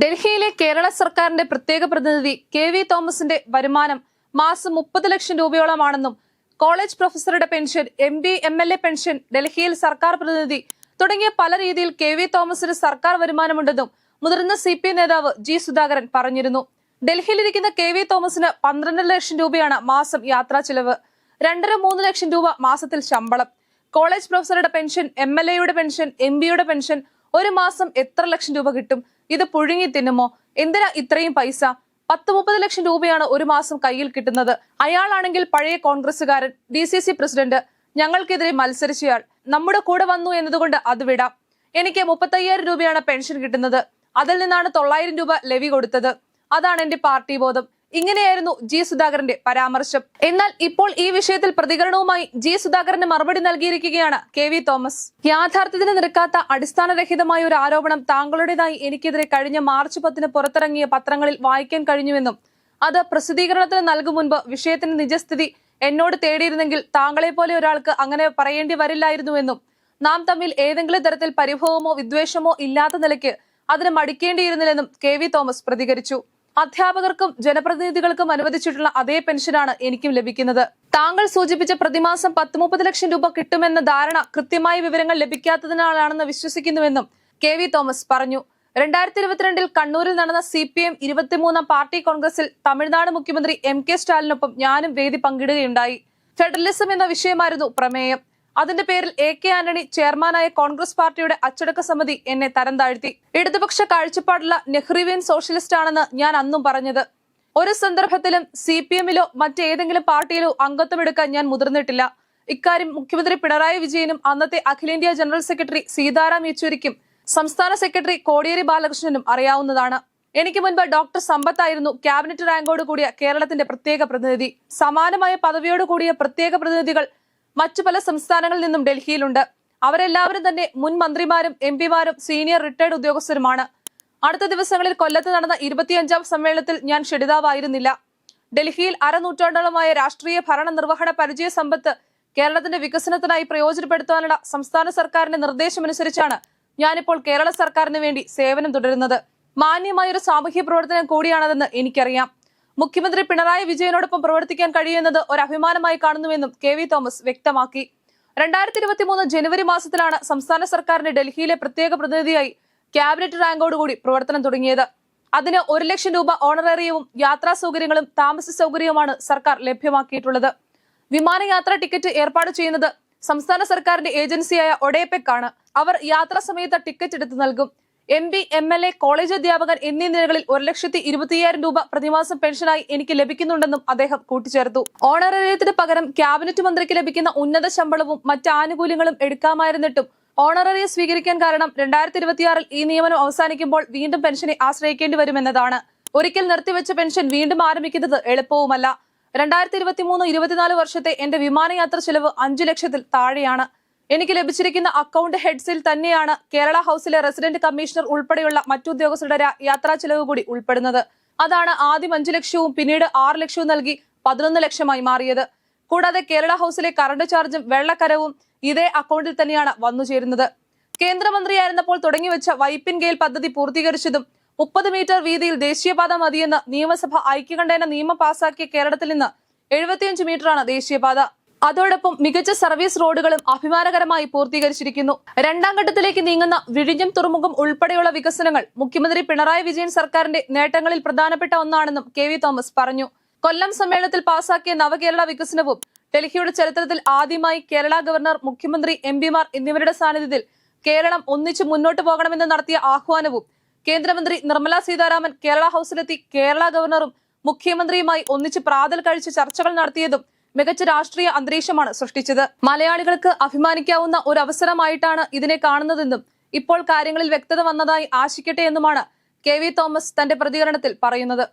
ഡൽഹിയിലെ കേരള സർക്കാരിന്റെ പ്രത്യേക പ്രതിനിധി കെ വി തോമസിന്റെ വരുമാനം മാസം മുപ്പത് ലക്ഷം രൂപയോളമാണെന്നും college പ്രൊഫസറുടെ pension M B M L A pension ഡൽഹിയിൽ സർക്കാർ പ്രതിനിധി തുടങ്ങിയ പല രീതിയിൽ കെ വി തോമസിന് സർക്കാർ വരുമാനമുണ്ടെന്നും മുതിർന്ന സി പി നേതാവ് ജി സുധാകരൻ പറഞ്ഞിരുന്നു. ഡൽഹിയിലിരിക്കുന്ന കെ വി തോമസിന് പന്ത്രണ്ട് ലക്ഷം രൂപയാണ് മാസം യാത്രാ ചിലവ്. രണ്ടര മൂന്ന് ലക്ഷം രൂപ മാസത്തിൽ ശമ്പളം. കോളേജ് പ്രൊഫസറുടെ പെൻഷൻ എം എൽ എയുടെ പെൻഷൻ എം പിയുടെ പെൻഷൻ ഒരു മാസം എത്ര ലക്ഷം രൂപ കിട്ടും? ഇത് പുഴുങ്ങി തിന്നുമോ? എന്തിനാ ഇത്രയും പൈസ? പത്ത് മുപ്പത് ലക്ഷം രൂപയാണ് ഒരു മാസം കയ്യിൽ കിട്ടുന്നത്. അയാളാണെങ്കിൽ പഴയ കോൺഗ്രസുകാരൻ ഡി സി സി പ്രസിഡന്റ്. ഞങ്ങൾക്കെതിരെ മത്സരിച്ചയാൾ. നമ്മുടെ കൂടെ വന്നു എന്നതുകൊണ്ട് അത് വിടാം. എനിക്ക് മുപ്പത്തയ്യായിരം രൂപയാണ് പെൻഷൻ കിട്ടുന്നത്. അതിൽ നിന്നാണ് തൊള്ളായിരം രൂപ ലെവി കൊടുത്തത്. അതാണ് എന്റെ പാർട്ടി ബോധം. ഇങ്ങനെയായിരുന്നു ജി സുധാകരന്റെ പരാമർശം. എന്നാൽ ഇപ്പോൾ ഈ വിഷയത്തിൽ പ്രതികരണവുമായി ജി സുധാകരന് മറുപടി നൽകിയിരിക്കുകയാണ് കെ വി തോമസ്. യാഥാർത്ഥ്യത്തിന് നിരക്കാത്ത അടിസ്ഥാനരഹിതമായ ഒരു ആരോപണം താങ്കളുടേതായി എനിക്കെതിരെ കഴിഞ്ഞ മാർച്ച് പത്തിന് പുറത്തിറങ്ങിയ പത്രങ്ങളിൽ വായിക്കാൻ കഴിഞ്ഞുവെന്നും അത് പ്രസിദ്ധീകരണത്തിന് നൽകും മുൻപ് വിഷയത്തിന്റെ നിജസ്ഥിതി എന്നോട് തേടിയിരുന്നെങ്കിൽ താങ്കളെ പോലെ ഒരാൾക്ക് അങ്ങനെ പറയേണ്ടി വരില്ലായിരുന്നുവെന്നും നാം തമ്മിൽ ഏതെങ്കിലും തരത്തിൽ പരിഭവമോ വിദ്വേഷമോ ഇല്ലാത്ത നിലയ്ക്ക് അതിന് മടിക്കേണ്ടിയിരുന്നില്ലെന്നും കെ വി തോമസ് പ്രതികരിച്ചു. അധ്യാപകർക്കും ജനപ്രതിനിധികൾക്കും അനുവദിച്ചിട്ടുള്ള അതേ പെൻഷനാണ് എനിക്കും ലഭിക്കുന്നത്. താങ്കൾ സൂചിപ്പിച്ച പ്രതിമാസം പത്ത് മുപ്പത് ലക്ഷം രൂപ കിട്ടുമെന്ന ധാരണ കൃത്യമായ വിവരങ്ങൾ ലഭിക്കാത്തതിനാലാണെന്ന് വിശ്വസിക്കുന്നുവെന്നും കെ വി തോമസ് പറഞ്ഞു. രണ്ടായിരത്തി ഇരുപത്തിരണ്ടിൽ കണ്ണൂരിൽ നടന്ന സി പി എം ഇരുപത്തിമൂന്നാം പാർട്ടി കോൺഗ്രസിൽ തമിഴ്നാട് മുഖ്യമന്ത്രി എം കെ സ്റ്റാലിനൊപ്പം ഞാനും വേദി പങ്കിടുകയുണ്ടായി. ഫെഡറലിസം എന്ന വിഷയമായിരുന്നു പ്രമേയം. അതിന്റെ പേരിൽ എ കെ ആന്റണി ചെയർമാനായ കോൺഗ്രസ് പാർട്ടിയുടെ അച്ചടക്ക സമിതി എന്നെ തരം താഴ്ത്തി. ഇടതുപക്ഷ കാഴ്ചപ്പാടുള്ള നെഹ്റുവിയൻ സോഷ്യലിസ്റ്റ് ആണെന്ന് ഞാൻ അന്നും പറഞ്ഞത്. ഒരു സന്ദർഭത്തിലും സി പി എമ്മിലോ മറ്റേതെങ്കിലും പാർട്ടിയിലോ അംഗത്വം എടുക്കാൻ ഞാൻ മുതിർന്നിട്ടില്ല. ഇക്കാര്യം മുഖ്യമന്ത്രി പിണറായി വിജയനും അന്നത്തെ അഖിലേന്ത്യാ ജനറൽ സെക്രട്ടറി സീതാറാം യെച്ചൂരിക്കും സംസ്ഥാന സെക്രട്ടറി കോടിയേരി ബാലകൃഷ്ണനും അറിയാവുന്നതാണ്. എനിക്ക് മുൻപ് ഡോക്ടർ സമ്പത്തായിരുന്നു ക്യാബിനറ്റ് റാങ്കോട് കൂടിയ കേരളത്തിന്റെ പ്രത്യേക പ്രതിനിധി. സമാനമായ പദവിയോട് കൂടിയ പ്രത്യേക പ്രതിനിധികൾ മറ്റു പല സംസ്ഥാനങ്ങളിൽ നിന്നും ഡൽഹിയിലുണ്ട്. അവരെല്ലാവരും തന്നെ മുൻ മന്ത്രിമാരും എം പിമാരും സീനിയർ റിട്ടയർഡ് ഉദ്യോഗസ്ഥരുമാണ്. അടുത്ത ദിവസങ്ങളിൽ കൊല്ലത്ത് നടന്ന ഇരുപത്തിയഞ്ചാം സമ്മേളനത്തിൽ ഞാൻ ക്ഷണിതാവായിരുന്നില്ല ഡൽഹിയിൽ അരനൂറ്റാണ്ടോളമായ രാഷ്ട്രീയ ഭരണ നിർവഹണ പരിചയ സമ്പത്ത് കേരളത്തിന്റെ വികസനത്തിനായി പ്രയോജനപ്പെടുത്താനുള്ള സംസ്ഥാന സർക്കാരിന്റെ നിർദ്ദേശമനുസരിച്ചാണ് ഞാനിപ്പോൾ കേരള സർക്കാരിന് വേണ്ടി സേവനം തുടരുന്നത്. മാന്യമായൊരു സാമൂഹ്യ പ്രവർത്തനം കൂടിയാണതെന്ന് എനിക്കറിയാം. മുഖ്യമന്ത്രി പിണറായി വിജയനോടൊപ്പം പ്രവർത്തിക്കാൻ കഴിയുന്നത് ഒരു അഭിമാനമായി കാണുന്നുവെന്നും കെ വി തോമസ് വ്യക്തമാക്കി. രണ്ടായിരത്തി ഇരുപത്തി മൂന്ന് ജനുവരി മാസത്തിലാണ് സംസ്ഥാന സർക്കാരിന്റെ ഡൽഹിയിലെ പ്രത്യേക പ്രതിനിധിയായി ക്യാബിനറ്റ് റാങ്കോടുകൂടി പ്രവർത്തനം തുടങ്ങിയത്. അതിന് ഒരു ലക്ഷം രൂപ ഓണറേറിയവും യാത്രാ സൗകര്യങ്ങളും താമസ സൗകര്യവുമാണ് സർക്കാർ ലഭ്യമാക്കിയിട്ടുള്ളത്. വിമാനയാത്രാ ടിക്കറ്റ് ഏർപ്പാട് ചെയ്യുന്നത് സംസ്ഥാന സർക്കാരിന്റെ ഏജൻസിയായ ഒഡേപെക് ആണ്. അവർ യാത്രാ സമയത്ത് ടിക്കറ്റ് എടുത്ത് നൽകും. M P M L A college അധ്യാപകൻ എന്നീ നിലകളിൽ ഒരു ലക്ഷത്തി ഇരുപത്തിയ്യായിരം രൂപ പ്രതിമാസം പെൻഷനായി എനിക്ക് ലഭിക്കുന്നുണ്ടെന്നും അദ്ദേഹം കൂട്ടിച്ചേർത്തു. ഓണറേറിയത്തിന് പകരം ക്യാബിനറ്റ് മന്ത്രിക്ക് ലഭിക്കുന്ന ഉന്നത ശമ്പളവും മറ്റ് ആനുകൂല്യങ്ങളും എടുക്കാമായിരുന്നിട്ടും ഓണററി സ്വീകരിക്കാൻ കാരണം രണ്ടായിരത്തി ഇരുപത്തിയാറിൽ ഈ നിയമനം അവസാനിക്കുമ്പോൾ വീണ്ടും പെൻഷനെ ആശ്രയിക്കേണ്ടി വരുമെന്നതാണ്. ഒരിക്കൽ നിർത്തിവെച്ച പെൻഷൻ വീണ്ടും ആരംഭിക്കുന്നത് എളുപ്പവുമല്ല. രണ്ടായിരത്തി ഇരുപത്തി മൂന്ന് ഇരുപത്തിനാല് വർഷത്തെ എന്റെ വിമാനയാത്ര ചെലവ് അഞ്ചു ലക്ഷത്തിൽ താഴെയാണ്. എനിക്ക് ലഭിച്ചിരിക്കുന്ന അക്കൗണ്ട് ഹെഡ്സിൽ തന്നെയാണ് കേരള ഹൌസിലെ റെസിഡന്റ് കമ്മീഷണർ ഉൾപ്പെടെയുള്ള മറ്റുദ്യോഗസ്ഥരുടെ യാത്രാ ചെലവ് കൂടി ഉൾപ്പെടുന്നത്. അതാണ് ആദ്യം അഞ്ചു ലക്ഷവും പിന്നീട് ആറ് ലക്ഷവും നൽകി പതിനൊന്ന് ലക്ഷമായി മാറിയത്. കൂടാതെ കേരള ഹൌസിലെ കറണ്ട് ചാർജും വെള്ളക്കരവും ഇതേ അക്കൗണ്ടിൽ തന്നെയാണ് വന്നു ചേരുന്നത്. കേന്ദ്രമന്ത്രിയായിരുന്നപ്പോൾ തുടങ്ങിവെച്ച വൈപ്പിൻ ഗെയിൽ പദ്ധതി പൂർത്തീകരിച്ചതും മുപ്പത് മീറ്റർ വീതിയിൽ ദേശീയപാത മതിയെന്ന് നിയമസഭ ഐക്യകണ്ഠേന നിയമം പാസാക്കിയ കേരളത്തിൽ നിന്ന് എഴുപത്തിയഞ്ച് മീറ്ററാണ് ദേശീയപാത. അതോടൊപ്പം മികച്ച സർവീസ് റോഡുകളും അഭിമാനകരമായി പൂർത്തീകരിച്ചിരിക്കുന്നു. രണ്ടാം ഘട്ടത്തിലേക്ക് നീങ്ങുന്ന വിഴിഞ്ഞം തുറമുഖം ഉൾപ്പെടെയുള്ള വികസനങ്ങൾ മുഖ്യമന്ത്രി പിണറായി വിജയൻ സർക്കാരിന്റെ നേട്ടങ്ങളിൽ പ്രധാനപ്പെട്ട ഒന്നാണെന്നും കെ വി തോമസ് പറഞ്ഞു. കൊല്ലം സമ്മേളനത്തിൽ പാസാക്കിയ നവകേരള വികസനവും ഡൽഹിയുടെ ചരിത്രത്തിൽ ആദ്യമായി കേരള ഗവർണർ മുഖ്യമന്ത്രി എം പിമാർ എന്നിവരുടെ സാന്നിധ്യത്തിൽ കേരളം ഒന്നിച്ചു മുന്നോട്ട് പോകണമെന്ന് നടത്തിയ ആഹ്വാനവും കേന്ദ്രമന്ത്രി നിർമ്മല സീതാരാമൻ കേരള ഹൌസിലെത്തി കേരള ഗവർണറും മുഖ്യമന്ത്രിയുമായി ഒന്നിച്ച് പ്രാതൽ കഴിച്ച് ചർച്ചകൾ നടത്തിയതും മികച്ച രാഷ്ട്രീയ അന്തരീക്ഷമാണ് സൃഷ്ടിച്ചത്. മലയാളികൾക്ക് അഭിമാനിക്കാവുന്ന ഒരു അവസരമായിട്ടാണ് ഇതിനെ കാണുന്നതെന്നും ഇപ്പോൾ കാര്യങ്ങളിൽ വ്യക്തത വന്നതായി ആശിക്കട്ടെ എന്നുമാണ് കെ തോമസ് തന്റെ പ്രതികരണത്തിൽ പറയുന്നത്.